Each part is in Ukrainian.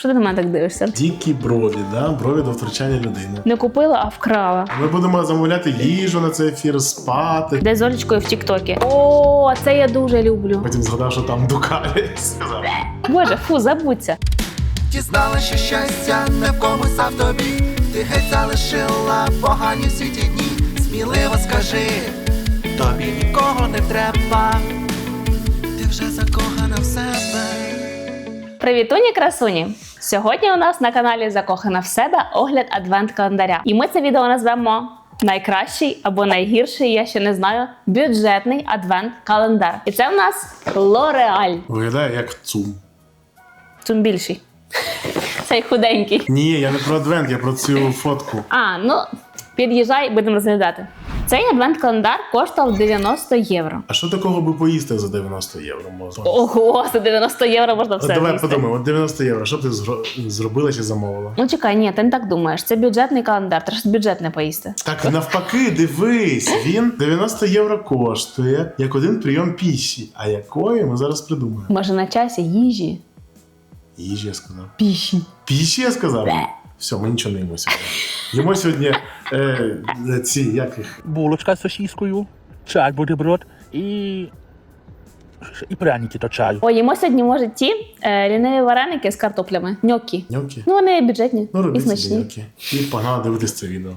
Що ти на мене так дивишся? Дикі брові, да? брові до втручання людини. Не купила, а вкрала. Ми будемо замовляти їжу на цей ефір, спати. Де з Олечкою в Тіктокі. О, це я дуже люблю. Потім згадав, що там. Сказав. Боже, фу, забудься. Дізнала, що щастя не в комусь, а в тобі. Ти геть залишила погані всі ті дні. Сміливо скажи, тобі нікого не треба. Ти вже себе. Привітуні красуні! Сьогодні у нас на каналі Закохана в себе огляд адвент календаря. І ми це відео назвемо найкращий або найгірший, я ще не знаю, бюджетний адвент календар. І це в нас L'Oreal. Виглядає як цум. Цум більший. Цей худенький. Ні, я не про адвент, я про цю фотку. А, ну під'їжджай, будемо розглядати. Цей адвент-календар коштував 90 євро. А що такого би поїсти за 90 євро можна? Ого, за 90 євро можна все. давай з'їсти. подумаємо, от 90 євро, що б ти зробила чи замовила? Ну чекай, ні, ти не так думаєш. Це бюджетний календар, треба бюджетне поїсти. Так навпаки, дивись, він 90 євро коштує як один прийом піші. А якої ми зараз придумаємо? Може на часі їжі? Їжі, я сказав. Піші. Піші, я сказав. Бе. Все, ми нічого не їмо сьогодні. Їмо сьогодні е, ці, як їх, булочка з сосіскою, чай бутерброд і. і пряники до чаю. О, їмо сьогодні може ті е, ліниві вареники з картоплями. Ньокі. Ньокі. Ну вони бюджетні Ну, і робіть собі смачні. ньокі. І погнали дивитись це відео.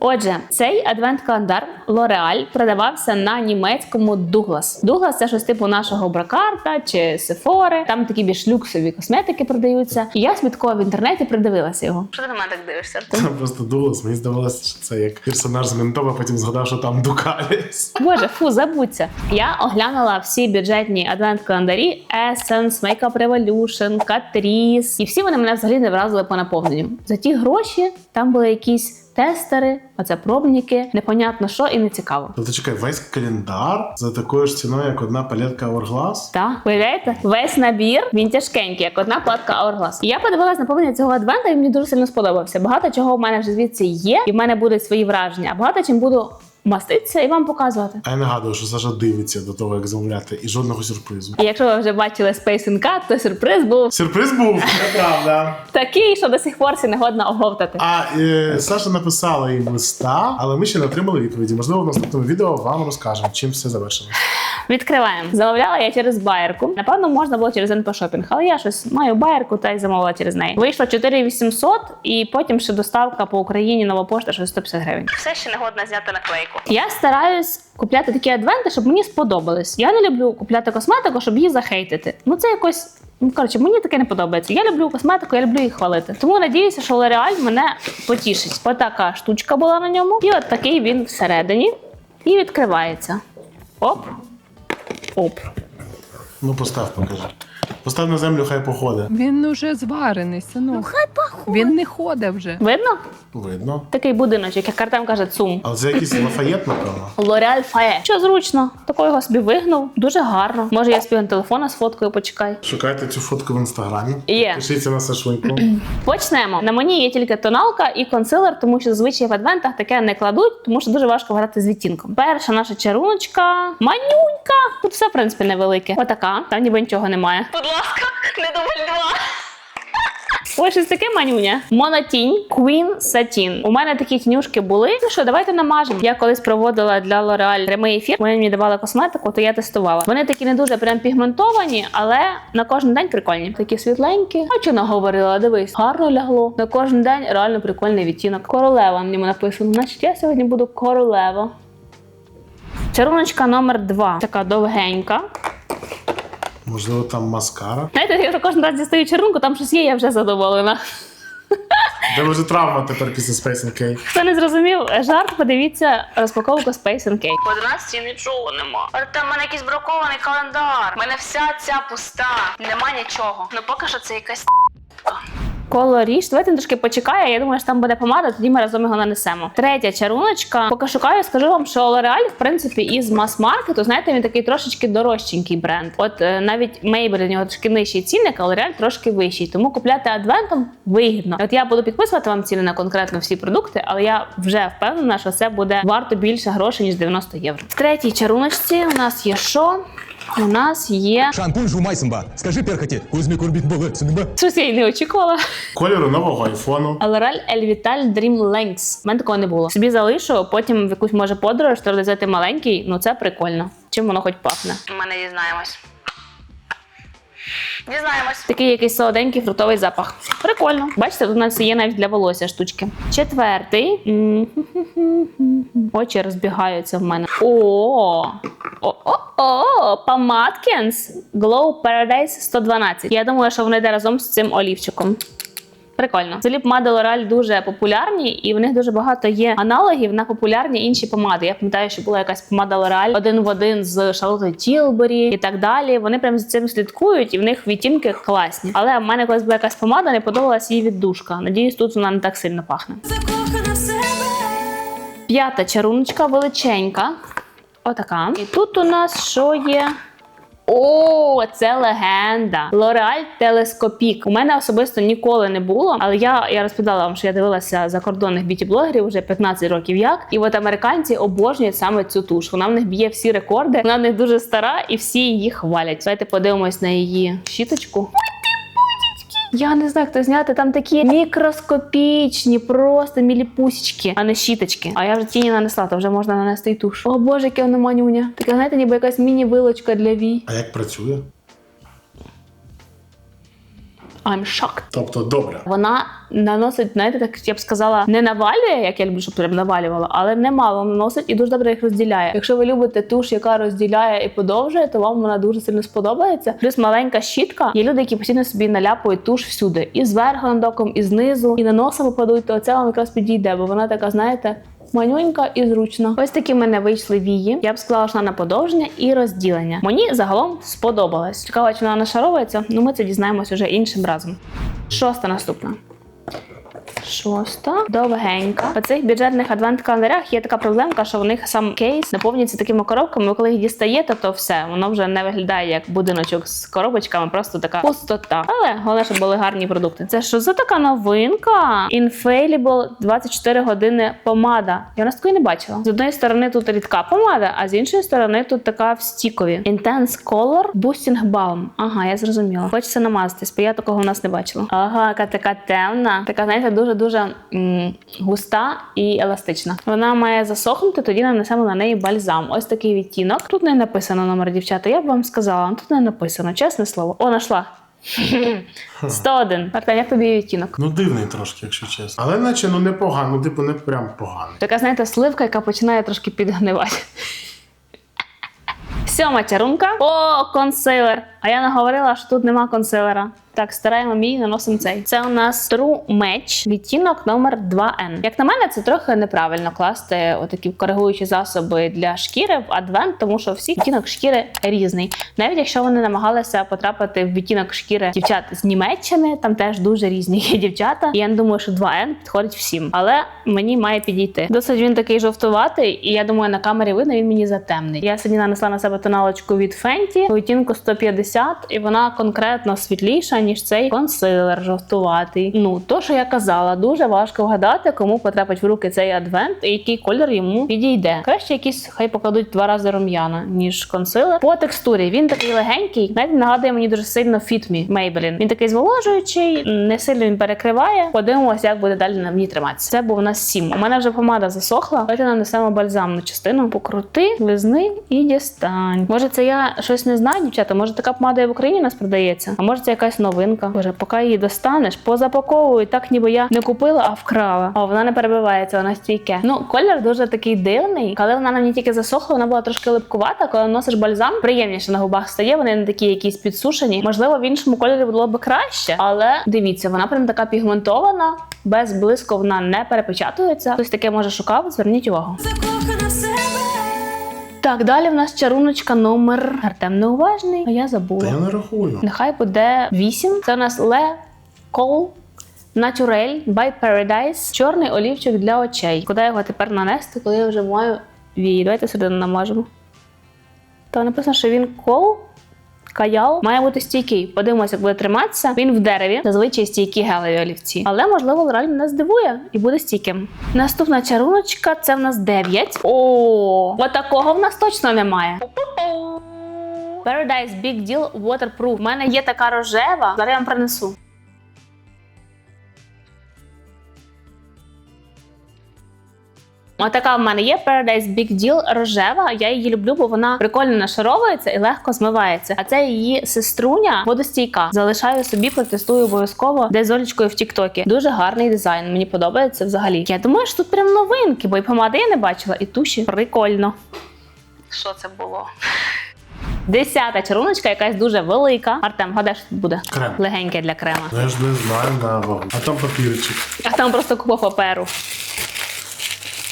Отже, цей адвент-календар L'Oreal продавався на німецькому Douglas. Douglas – це щось типу нашого Бракарта чи Sephora. Там такі більш люксові косметики продаються. І я смітково в інтернеті придивилася його. Що ти на мене так дивишся? Там просто Дуглас, мені здавалося, що це як персонаж з Ментова, потім згадав, що там Дукаліс. Боже, фу, забудься. Я оглянула всі бюджетні адвент-календарі Essence, Makeup Revolution, Catrice. І всі вони мене взагалі не вразили по наповненню. За ті гроші там були якісь тестери, оце пробники, непонятно що і не цікаво. Тобто чекай, весь календар за такою ж ціною, як одна палетка Hourglass? Так, уявляєте? Весь набір він тяжкенький, як одна палетка Hourglass. І я подивилась наповнення цього адвента, і мені дуже сильно сподобався. Багато чого в мене вже звідси є, і в мене будуть свої враження. А багато чим буду маститися і вам показувати. А я нагадую, що Саша дивиться до того, як замовляти, і жодного сюрпризу. І якщо ви вже бачили Space and Cut, то сюрприз був Сюрприз був, неправда. такий, що до сих пор всі не годно оговтати. А е, Саша написала їм листа, але ми ще не отримали відповіді. Можливо, в наступному відео вам розкажемо, чим все завершилось. Відкриваємо. Замовляла я через байерку. Напевно, можна було через НП Шопінг, але я щось маю байерку та й замовила через неї. Вийшло 4800 і потім ще доставка по Україні нова пошта, що 150 гривень. Все ще не годно зняти наклейку. Я стараюсь купляти такі адвенти, щоб мені сподобались. Я не люблю купляти косметику, щоб її захейтити. Ну це якось. Ну, коротше, мені таке не подобається. Я люблю косметику, я люблю їх хвалити. Тому надіюся, що L'Oreal мене потішить. Отака штучка була на ньому, і от такий він всередині. І відкривається. Оп. Оп. Ну, постав, покажи. Постав на землю, хай походить. Він уже зварений, синок. хай Він не ходить вже. Видно? Видно. Такий будиночок, як Артем каже, цум. Але це якийсь лафаєт, напевно. L'Oreal Фае. Що зручно, такого його собі вигнув. Дуже гарно. Може, я спів на телефона з фоткою почекай. Шукайте цю фотку в інстаграмі. Є. Пишіться на Сашуньку. Почнемо. На мені є тільки тоналка і консилер, тому що зазвичай в адвентах таке не кладуть, тому що дуже важко грати з відтінком. Перша наша чаруночка, манюнька. Тут все в принципі невелике. Отака, там ніби нічого немає. Будь ласка, не дубль два. Ось щось таке манюня. Монотінь Queen Satin. У мене такі тінюшки були. Ну що, давайте намажемо. Я колись проводила для L'Oreal прямий ефір. Вони мені давали косметику, то я тестувала. Вони такі не дуже прям пігментовані, але на кожен день прикольні. Такі світленькі. А що наговорила? Дивись, гарно лягло. На кожен день реально прикольний відтінок. Королева на ньому написано. Значить, я сьогодні буду королева. Чаруночка номер 2 Така довгенька. Можливо, там маскара. Знаєте, я вже кожен раз дістаю чарунку, там щось є, я вже задоволена. Де може травма тепер після Space and Cake. Хто не зрозумів жарт, подивіться розпаковку Space and Cake. По 11 нічого нема. Артем, в мене якийсь бракований календар. У мене вся ця пуста. Нема нічого. Ну поки що це якась. Коло ріж. Давайте він трошки почекає. Я думаю, що там буде помада, тоді ми разом його нанесемо. Третя чаруночка. Поки шукаю, скажу вам, що L'Oreal, в принципі, із мас-маркету, знаєте, він такий трошечки дорожченький бренд. От е, навіть Maybelline, у нього трошки нижчий цінник, а L'Oreal трошки вищий. Тому купляти адвентом вигідно. От я буду підписувати вам ціни на конкретно всі продукти, але я вже впевнена, що це буде варто більше грошей, ніж 90 євро. В третій чаруночці у нас є що? У нас є. Шампунь жумайсимба. Скажи перхоті, Кузьмі Курбіт болеться нема. Щось я й не очікувала. Кольору нового айфону. L'Oreal Elvital Dream Lengths. У мене такого не було. Собі залишу, потім в якусь може подорож, то взяти маленький. Ну це прикольно. Чим воно хоч пахне? Ми не дізнаємось. Дізнаємось. Такий якийсь солоденький фруктовий запах. Прикольно. Бачите, тут у нас є навіть для волосся штучки. Четвертий. Очі розбігаються в мене. О! О-о-о! Помадкінс Glow Paradise 112. Я думаю, що вони йде разом з цим олівчиком. Прикольно. Взагалі помади L'Oreal дуже популярні, і в них дуже багато є аналогів на популярні інші помади. Я пам'ятаю, що була якась помада L'Oreal один в один з Шарлотою Тілбері і так далі. Вони прям за цим слідкують, і в них відтінки класні. Але в мене колись була якась помада, не подобалась її віддушка. Надіюсь, тут вона не так сильно пахне. Закохана себе! П'ята чаруночка величенька. Отака. І тут у нас що є? О, це легенда. Лореаль Телескопік. У мене особисто ніколи не було, але я, я розповідала вам, що я дивилася закордонних б'юті-блогерів вже 15 років як. І от американці обожнюють саме цю туш. Вона в них б'є всі рекорди. Вона в них дуже стара і всі її хвалять. Давайте подивимось на її щіточку. Я не знаю, як то зняти. Там такі мікроскопічні, просто міліпусічки, а не щіточки. А я вже тіні нанесла, то вже можна нанести і туш. О боже, яке воно манюня. Таке, знаєте, ніби якась міні-вилочка для вій. А як працює? I'm shocked. Тобто добре. Вона наносить, знаєте, так я б сказала, не навалює, як я люблю, щоб прям навалювала, але немало наносить і дуже добре їх розділяє. Якщо ви любите туш, яка розділяє і подовжує, то вам вона дуже сильно сподобається. Плюс маленька щітка. Є люди, які постійно собі наляпують туш всюди, і зверху надоком, і знизу, і на носа попадуть, то це вам якраз підійде, бо вона така, знаєте. Манюнька і зручно. Ось такі в мене вийшли вії. Я б сказала, що на подовження і розділення. Мені загалом сподобалось. Цікаво, чи вона нашаровується. Ну ми це дізнаємось уже іншим разом. Шоста наступна. Шоста довгенька. По цих бюджетних адвент-календарях є така проблемка, що в них сам кейс наповнюється такими коробками. Коли їх дістаєте, то все воно вже не виглядає як будиночок з коробочками, просто така пустота. Але головне, щоб були гарні продукти. Це що за така новинка? Infallible 24 години помада. Я нас такої не бачила. З однієї сторони тут рідка помада, а з іншої сторони тут така в стікові. Intense Color Boosting Balm. Ага, я зрозуміла. Хочеться намазатись, бо я такого в нас не бачила. Ага, яка така темна, така, знаєте, дуже дуже м, густа і еластична. Вона має засохнути, тоді нанесемо на неї бальзам. Ось такий відтінок. Тут не написано номер дівчата. Я б вам сказала, але тут не написано, чесне слово. О, нашла. 101. Артем, як тобі відтінок? Ну дивний трошки, якщо чесно. Але наче ну непогано, ну, типу не прям поганий. Така, знаєте, сливка, яка починає трошки підгнивати. Сьома чарунка. О, консилер. А я не говорила, що тут нема консилера. Так, стараємо мій, наносимо цей. Це у нас True Match, відтінок номер 2N. Як на мене, це трохи неправильно класти отакі коригуючі засоби для шкіри в адвент, тому що всі відтінок шкіри різний. Навіть якщо вони намагалися потрапити в відтінок шкіри дівчат з Німеччини, там теж дуже різні дівчата. І я не думаю, що 2N підходить всім. Але мені має підійти. Досить він такий жовтуватий, і я думаю, на камері видно, він мені затемний. Я сьогодні нанесла на себе тоналочку від Fenty у відтінку 150, і вона конкретно світліша, ніж цей консилер жовтуватий. Ну, то, що я казала, дуже важко вгадати, кому потрапить в руки цей адвент і який колір йому підійде. Краще якісь хай покладуть два рази рум'яна, ніж консилер. По текстурі він такий легенький, навіть нагадує мені дуже сильно Me Maybelline. Він такий зволожуючий, не сильно він перекриває. Подивимося, як буде далі на мені триматися. Це був у нас 7. У мене вже помада засохла. Давайте нанесемо бальзамну частину. Покрути, лизни і дістань. Може, це я щось не знаю, дівчата. Може, така помада в Україні нас продається? А може це якась новинка? Боже, поки її достанеш, позапаковують так, ніби я не купила, а вкрала. О, вона не перебивається, вона стійке. Ну, колір дуже такий дивний. Коли вона на мені тільки засохла, вона була трошки липкувата. Коли носиш бальзам, приємніше на губах стає. Вони не такі якісь підсушені. Можливо, в іншому кольорі було б краще, але дивіться, вона прям така пігментована, без блиску вона не перепечатується. Хтось таке може шукав. Зверніть увагу. Так, далі в нас чаруночка номер Артем неуважний, а я забула. Та я не рахую. Нехай буде 8. Це у нас Le Col Naturel by Paradise. Чорний олівчик для очей. Куди його тепер нанести, коли я вже маю вії? Давайте сюди намажемо. Та написано, що він кол. Каял має бути стійкий. Подивимося, як буде триматися. Він в дереві, зазвичай стійкі гелеві олівці. Але можливо Лораль мене здивує і буде стійким. Наступна чаруночка це в нас 9. О, от такого в нас точно немає. Paradise Big Deal Waterproof. У мене є така рожева. Зараз я вам принесу. Отака в мене є Paradise Big Deal рожева. Я її люблю, бо вона прикольно нашаровується і легко змивається. А це її сеструня водостійка. Залишаю собі, протестую обов'язково десь з Олечкою в Тіктокі. Дуже гарний дизайн. Мені подобається взагалі. Я думаю, що тут прям новинки, бо і помади я не бачила, і туші прикольно. Що це було? Десята чаруночка, якась дуже велика. Артем, гадай, що тут буде? Крем. Легеньке для крема. Я ж не знаю на вагу. А там папірчик. А там просто купа паперу.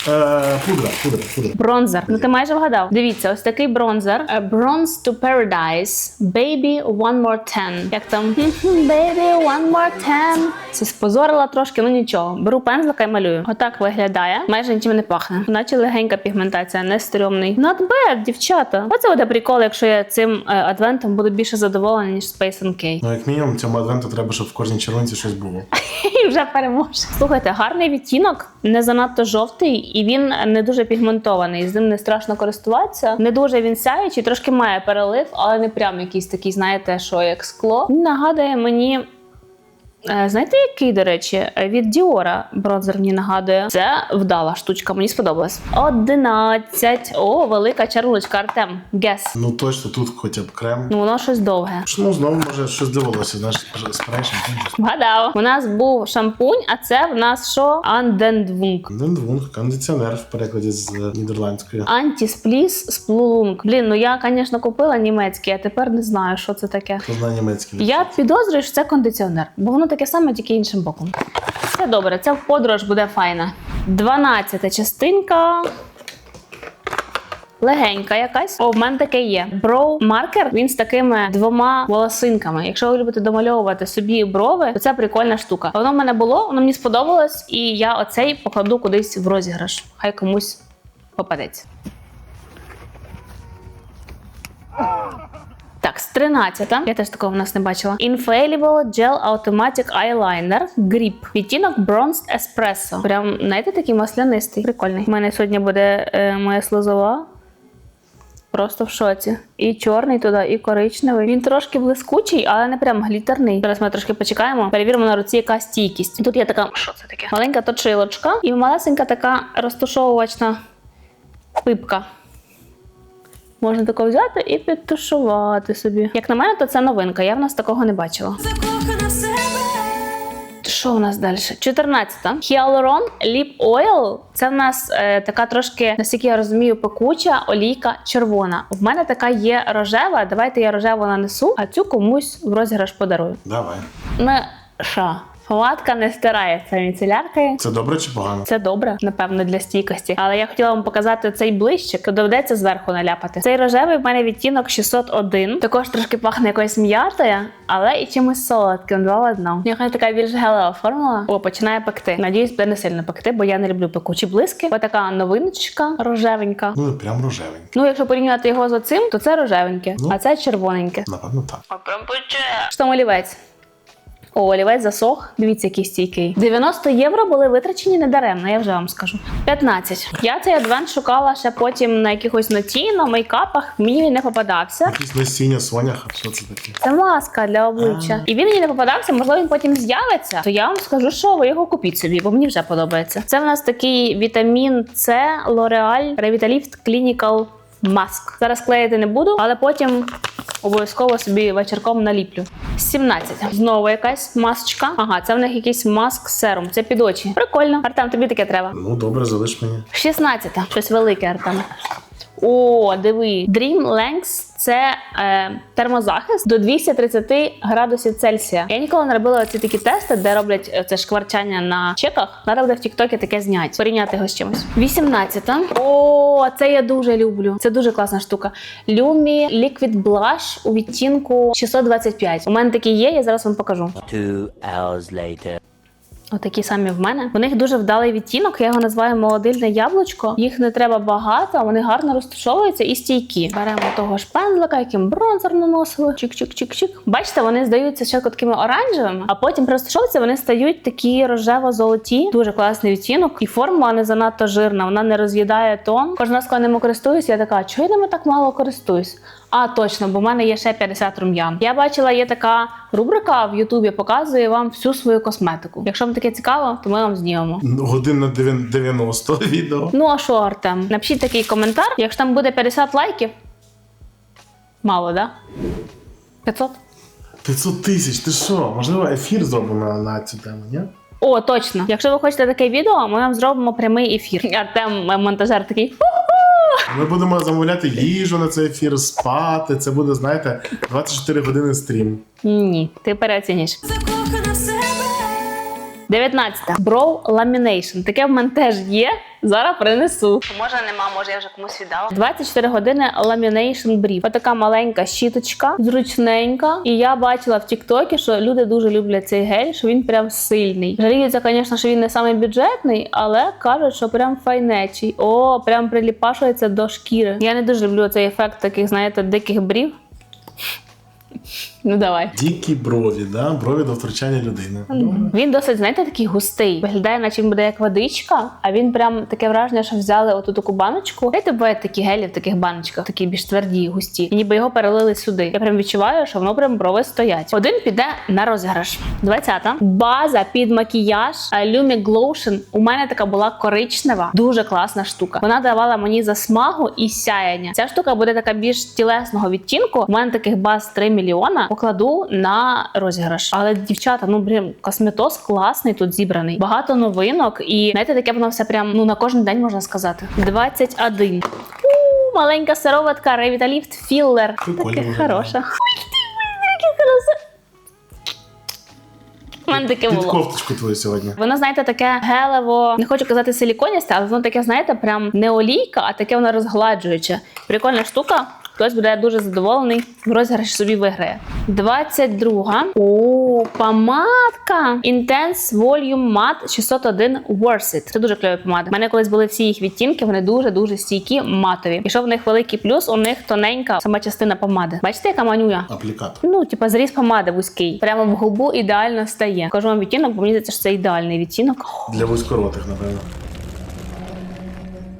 Е, пудра, пудра, пудра. Бронзер. Ну ти майже вгадав. Дивіться, ось такий бронзер. Е, Bronze to Paradise. Baby One More Ten. Як там Baby One More Ten. Це спозорила трошки, ну нічого. Беру пензлика і малюю. Отак виглядає. Майже нічим не пахне. Наче легенька пігментація, не стрьомний. Not bad, дівчата. Оце буде прикол, якщо я цим е, адвентом буду більше задоволена, ніж Space NK. Ну, як мінімум, цьому адвенту треба, щоб в кожній червонці щось було. І вже переможе. Слухайте, гарний відтінок, не занадто жовтий, і він не дуже пігментований. З ним не страшно користуватися. Не дуже він сяючий, трошки має перелив, але не прям якийсь такий, знаєте, що як скло. Він нагадує мені. Е, Знаєте, який, до речі, від Діора бронзер мені нагадує. Це вдала штучка, мені сподобалась. 11. О, велика чарлочка, Артем. Гес. Ну точно тут хоча б крем. Ну, воно щось довге. Ну, знову може щось дивилося, знаєш, спрей, шампунь. Вгадав. У нас був шампунь, а це в нас що? Андендвунг. Дендвунг, кондиціонер в перекладі з е, нідерландської. Антіспліс сплулунг. Блін, ну я, звісно, купила німецький, а тепер не знаю, що це таке. Хто знає німецький? Я підозрюю, що це кондиціонер, бо воно таке саме, тільки іншим боком. Це добре, в подорож буде файна. Дванадцята частинка. Легенька якась. О, в мене таке є. Броу маркер. Він з такими двома волосинками. Якщо ви любите домальовувати собі брови, то це прикольна штука. Воно в мене було, воно мені сподобалось, і я оцей покладу кудись в розіграш. Хай комусь попадеться. Так, з 13. Я теж такого в нас не бачила. Infallible Gel Automatic Eyeliner Grip. Відтінок Bronzed Espresso. Прям, знаєте, такий маслянистий. Прикольний. У мене сьогодні буде е, моя слезова. Просто в шоці. І чорний туди, і коричневий. Він трошки блискучий, але не прям глітерний. Зараз ми трошки почекаємо. Перевіримо на руці, яка стійкість. Тут є така що це таке? Маленька точилочка і малесенька така розтушовувачна пипка. Можна тако взяти і підтушувати собі. Як на мене, то це новинка. Я в нас такого не бачила. Що у нас далі? 14. Hyaluron Lip Oil. Це в нас е, така трошки, наскільки я розумію, пекуча олійка червона. В мене така є рожева. Давайте я рожеву нанесу, а цю комусь в розіграш подарую. Давай. Ну що, палатка не стирається міцеляркою. Це добре чи погано? Це добре, напевно, для стійкості. Але я хотіла вам показати цей ближчик, то доведеться зверху наляпати. Цей рожевий в мене відтінок 601. Також трошки пахне якоюсь м'ятою, але і чимось солодким. Два в одному. Нехай така більш гелева формула. О, починає пекти. Надіюсь, буде не сильно пекти, бо я не люблю пекучі блиски. Ось така новиночка рожевенька. Ну, прям рожевенький. Ну, якщо порівняти його з оцим, то це рожевеньке, Ну. а це червоненьке. Напевно, так. Що там олівець? О, олівець засох. Дивіться, який стійкий. 90 євро були витрачені недаремно, я вже вам скажу. 15. Я цей адвент шукала ще потім на якихось ноті, на мейкапах. Мені він не попадався. Якісь насіння соняха, що це таке? Це маска для обличчя. І він мені не попадався, можливо, він потім з'явиться. То я вам скажу, що ви його купіть собі, бо мені вже подобається. Це в нас такий вітамін С L'Oreal Revitalift Clinical Mask. Зараз клеїти не буду, але потім обов'язково собі вечірком наліплю. 17. Знову якась масочка. Ага, це в них якийсь маск серум. Це під очі. Прикольно. Артем, тобі таке треба. Ну, добре, залиш мені. 16. Щось велике, Артем. О, диви. Dream Lengths – це е, термозахист до 230 градусів Цельсія. Я ніколи не робила ці такі тести, де роблять е, це шкварчання на чеках. Треба буде в Тіктокі таке знять. Порівняти його з чимось. 18. О, це я дуже люблю. Це дуже класна штука. Lumi Liquid Blush у відтінку 625. У мене такий є, я зараз вам покажу. Two hours later. Отакі самі в мене. У них дуже вдалий відтінок. Я його називаю молодильне яблучко. Їх не треба багато, вони гарно розташовуються і стійкі. Беремо того ж пензлика, яким бронзер наносили. Чик-чик-чик-чик. Бачите, вони здаються спочатку такими оранжевими, а потім розташовуються, вони стають такі рожево-золоті. Дуже класний відтінок. І форма не занадто жирна. Вона не роз'їдає тон. Кожен раз, коли ними користуюсь, я така, чого я ними так мало користуюсь? А, точно, бо в мене є ще 50 рум'ян. Я бачила, є така рубрика в Ютубі, показує вам всю свою косметику. Якщо вам таке цікаво, то ми вам знімемо. Годин на 90 відео. Ну а що, Артем? Напишіть такий коментар. Якщо там буде 50 лайків. Мало, да? 500? 500 тисяч, ти що? Можливо, ефір зробимо на, на цю тему, ні? О, точно. Якщо ви хочете таке відео, ми вам зробимо прямий ефір. Артем, монтажер, такий. Ми будемо замовляти їжу на цей ефір, спати. Це буде, знаєте, 24 години стрім. Ні, ти переоцінюєш. 19. Brow Lamination. Таке в мене теж є. Зараз принесу. Може нема, може я вже комусь віддала. 24 години Lamination Brief. Отака маленька щіточка, зручненька. І я бачила в Тіктокі, що люди дуже люблять цей гель, що він прям сильний. Жаліються, звісно, що він не самий бюджетний, але кажуть, що прям файнечий. О, прям приліпашується до шкіри. Я не дуже люблю цей ефект таких, знаєте, диких брів. Ну давай. Дикі брові, да? брові до втручання людини. Він досить, знаєте, такий густий. Виглядає, наче він буде як водичка, а він прям таке враження, що взяли оту таку баночку. Знаєте, бувають такі гелі в таких баночках, такі більш тверді, густі. І ніби його перелили сюди. Я прям відчуваю, що воно прям брови стоять. Один піде на розіграш. 20-та. База під макіяж е, Lumi Glotion. У мене така була коричнева, дуже класна штука. Вона давала мені засмагу і сяяння. Ця штука буде така більш тілесного відтінку. У мене таких баз 3 мільйона. Покладу на розіграш. Але дівчата, ну блін, косметоз класний тут зібраний. Багато новинок, і знаєте, таке воно все прям ну на кожен день можна сказати. 21. У, маленька сироватка Revitalift Filler. Таке хороше. У мене таке Під було. кофточку твою сьогодні. Воно, знаєте, таке гелево, не хочу казати силіконісте, але воно таке, знаєте, прям не олійка, а таке воно розгладжуюче. Прикольна штука. Хтось буде дуже задоволений, в розіграш собі виграє. 22. О, помадка Intense Volume Matte 601 Worth It. Це дуже кльові помади. У мене колись були всі їх відтінки, вони дуже дуже стійкі, матові. І що в них великий плюс, у них тоненька сама частина помади. Бачите, яка манюя? Аплікатор. Ну, типа зріз помади вузький. Прямо в губу ідеально стає. Кажу вам відтінок, бо мені здається, що це ідеальний відтінок. Для вузькоротих, напевно.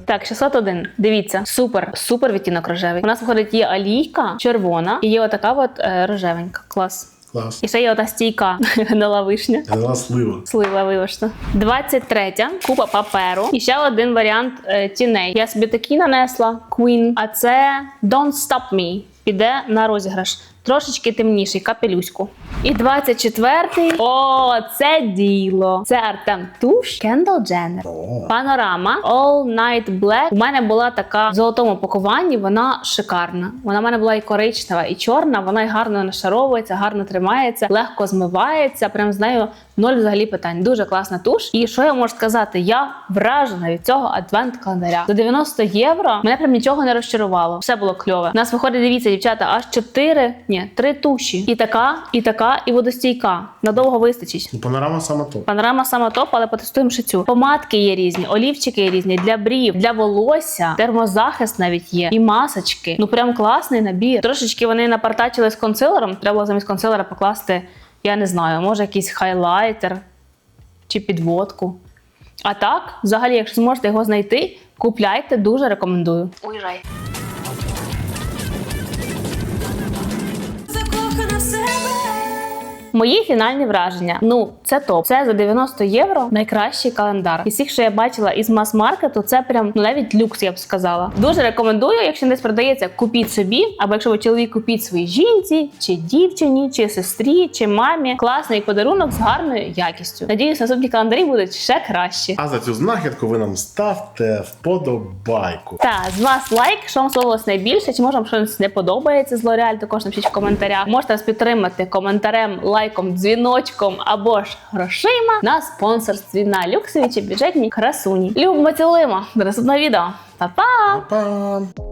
Так, 601. Дивіться, супер, супер відтінок рожевий. У нас виходить є алійка червона і є отака от е, рожевенька. Клас. Клас. І ще є ота стійка гнила вишня. Гнила слива. Слива, вибачте. 23. Купа паперу. І ще один варіант е, тіней. Я собі такі нанесла Queen, а це Don't Stop Me. Піде на розіграш. Трошечки темніший, капелюську. І 24-й. О, це діло. Це Артем Туш, Kendall Jenner. Панорама All Night Black. У мене була така в золотому пакуванні. Вона шикарна. Вона в мене була і коричнева, і чорна. Вона і гарно нашаровується, гарно тримається, легко змивається. Прям з нею ноль взагалі питань. Дуже класна туш. І що я можу сказати? Я вражена від цього адвент календаря. За 90 євро мене прям нічого не розчарувало. Все було кльове. У нас виходить, дивіться, дівчата, аж 4, ні, 3 туші. І така, і така, і водостійка. Надовго вистачить. Ну, панорама саме топ. Панорама сама топ, але потестуємо ще цю. Помадки є різні, олівчики є різні для брів, для волосся, термозахист навіть є, і масочки. Ну прям класний набір. Трошечки вони напартачили з консилером. Треба було замість консилера покласти, я не знаю, може якийсь хайлайтер чи підводку. А так, взагалі, якщо зможете його знайти, купляйте, дуже рекомендую. Уїжджай. Мої фінальні враження. Ну, це топ. Це за 90 євро найкращий календар. Із всіх, що я бачила із мас-маркету, це прям ну, навіть люкс, я б сказала. Дуже рекомендую, якщо десь продається, купіть собі, або якщо ви чоловік купіть своїй жінці, чи дівчині, чи сестрі, чи мамі. Класний подарунок з гарною якістю. Надіюсь, наступні календарі будуть ще кращі. А за цю знахідку ви нам ставте вподобайку. Та з вас лайк, що вам сподобалось найбільше, чи може вам щось не подобається з L'Oreal, також напишіть в коментарях. Можете нас підтримати коментарем, лайком, дзвіночком або ж грошима на спонсорстві на люксові чи бюджетні красуні. Любимо, цілимо! До наступного відео. Па-па!